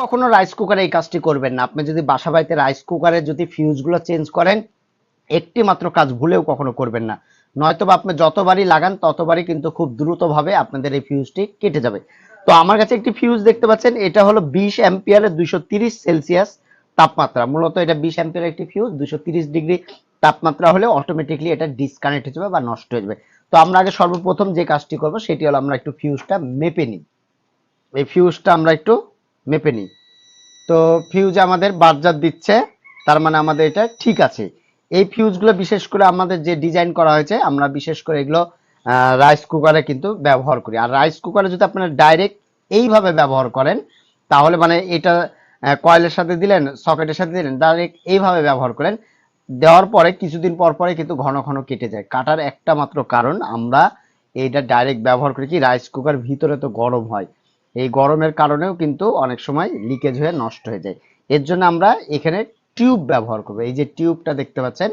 কখনো রাইস কুকারে এই কাজটি করবেন না। আপনি যদি বাসা বাড়িতে রাইস কুকারে যদি ফিউজগুলো চেঞ্জ করেন, একটি মাত্র কাজ ভুলেও কখনো করবেন না। নয়তো বা আপনি যতবারই লাগান, ততবারই কিন্তু খুব দ্রুতভাবে আপনাদের এই ফিউজটি কেটে যাবে। তো আমার কাছে একটি ফিউজ দেখতে পাচ্ছেন, এটা হলো বিশ অ্যাম্পিয়ারের দুইশো সেলসিয়াস তাপমাত্রা। মূলত এটা বিশ অ্যাম্পিয়ার একটি ফিউজ দুশো ডিগ্রি তাপমাত্রা হলে অটোমেটিকলি এটা ডিসকানেক্ট হয়ে যাবে বা নষ্ট হয়ে যাবে। তো আমরা আগে সর্বপ্রথম যে কাজটি করব, সেটি হলো আমরা একটু ফিউজটা মেপে নিই। এই ফিউজটা আমরা একটু মেপে নিই। তো ফিউজ আমাদের বাজার দিচ্ছে, তার মানে আমাদের এটা ঠিক আছে। এই ফিউজগুলো বিশেষ করে আমাদের যে ডিজাইন করা হয়েছে, আমরা বিশেষ করে এগুলো রাইস কুকারে কিন্তু ব্যবহার করি। আর রাইস কুকারে যদি আপনারা ডাইরেক্ট এইভাবে ব্যবহার করেন, তাহলে মানে এটা কয়েলের সাথে দিলেন সকেটের সাথে দিলেন ডাইরেক্ট এইভাবে ব্যবহার করেন। দেওয়ার পরে কিছুদিন পর পরে কিন্তু ঘন ঘন কেটে যায়। কাটার একটা মাত্র কারণ, আমরা এইটা ডাইরেক্ট ব্যবহার করি কি রাইস কুকার ভিতরে তো গরম হয়। এই গরমের কারণেও কিন্তু অনেক সময় লিকেজ হয়ে নষ্ট হয়ে যায়। এর জন্য আমরা এখানে টিউব ব্যবহার করব। এই যে টিউবটা দেখতে পাচ্ছেন,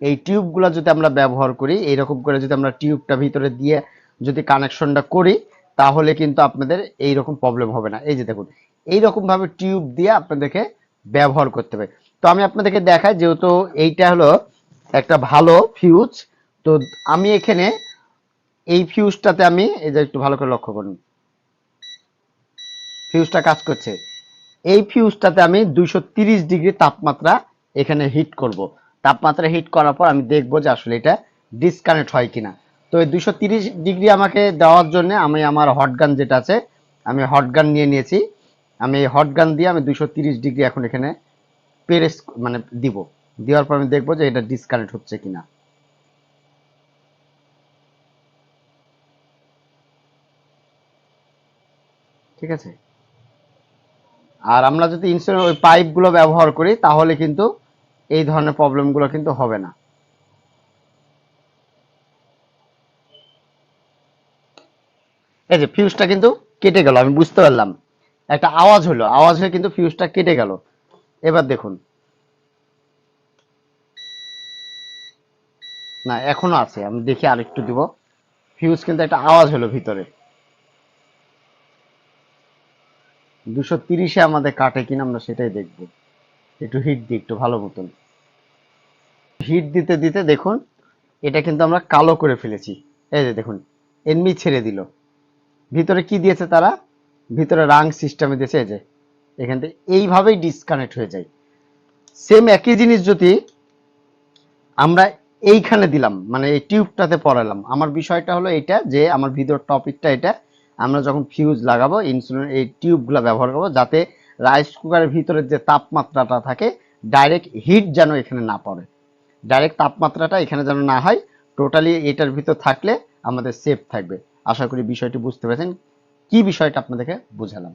এই টিউবগুলো যদি আমরা ব্যবহার করি, এইরকম করে যদি আমরা টিউবটা ভিতরে দিয়ে যদি কানেকশনটা করি, তাহলে কিন্তু আপনাদের এই রকম প্রবলেম হবে না। এই যে দেখুন এইরকম ভাবে টিউব দিয়ে আপনাদেরকে ব্যবহার করতে হবে। তো আমি আপনাদেরকে দেখাই, যেহেতু এইটা হলো একটা ভালো ফিউজ তো আমি এখানে এই ফিউজটাতে আমি এই যে একটু ভালো করে লক্ষ্য করুন। ফিউজটা কাজ করছে। এই ফিউজটাতে আমি দুইশো তিরিশ ডিগ্রি তাপমাত্রা এখানে হিট করব। তাপমাত্রা হিট করার পর আমি দেখব যে আসলে এটা ডিসকানেক্ট হয় কিনা। তো এই দুইশো ডিগ্রি আমাকে দেওয়ার জন্য আমি আমার হট গান যেটা আছে, আমি হট গান নিয়ে নিয়েছি। আমি এই হট গান দিয়ে আমি দুইশো ডিগ্রি এখন এখানে পেরেস মানে দিব। দেওয়ার পর আমি দেখব যে এটা ডিসকানেক্ট হচ্ছে কিনা। ঠিক আছে? আর আমরা যদি ইনসুলের ওই পাইপগুলো ব্যবহার করি, তাহলে কিন্তু এই ধরনের প্রবলেমগুলো কিন্তু হবে না। এই যে ফিউজটা কিন্তু কেটে গেল, আমি বুঝতে পারলাম। একটা আওয়াজ হলো, আওয়াজ হয়ে কিন্তু ফিউজটা কেটে গেল। এবার দেখুন। না, এখনও আছে, আমি দেখি আরেকটু দিব। ফিউজ কিন্তু একটা আওয়াজ হলো ভিতরে। দুশো তিরিশে আমাদের কাটে কিনা আমরা সেটাই দেখব। একটু হিট দিই, একটু ভালো মতন। হিট দিতে দিতে দেখুন, এটা কিন্তু আমরা কালো করে ফেলেছি। এই যে দেখুন এমনি ছেড়ে দিল। ভিতরে কি দিয়েছে তারা? ভিতরে রাং সিস্টেমে দিয়েছে, এই যে। এখান থেকে এইভাবেই ডিসকানেক্ট হয়ে যায়। সেম একই জিনিস যদি আমরা এইখানে দিলাম মানে এই টিউবটাতে পড়ালাম। আমার বিষয়টা হলো এটা যে, আমার ভিতর টপিকটা এটা আমরা যখন ফিউজ লাগাবো ইনসুলিনের এই টিউবগুলো ব্যবহার করব, যাতে রাইস কুকারের ভিতরে যে তাপমাত্রাটা থাকে ডাইরেক্ট হিট যেন এখানে না পড়ে। ডাইরেক্ট তাপমাত্রাটা এখানে যেন না হয় টোটালি এটার ভিতর থাকলে আমাদের সেফ থাকবে। আশা করি বিষয়টি বুঝতে পেরেছেন। কি বিষয়টা আপনাদেরকে বুঝালাম?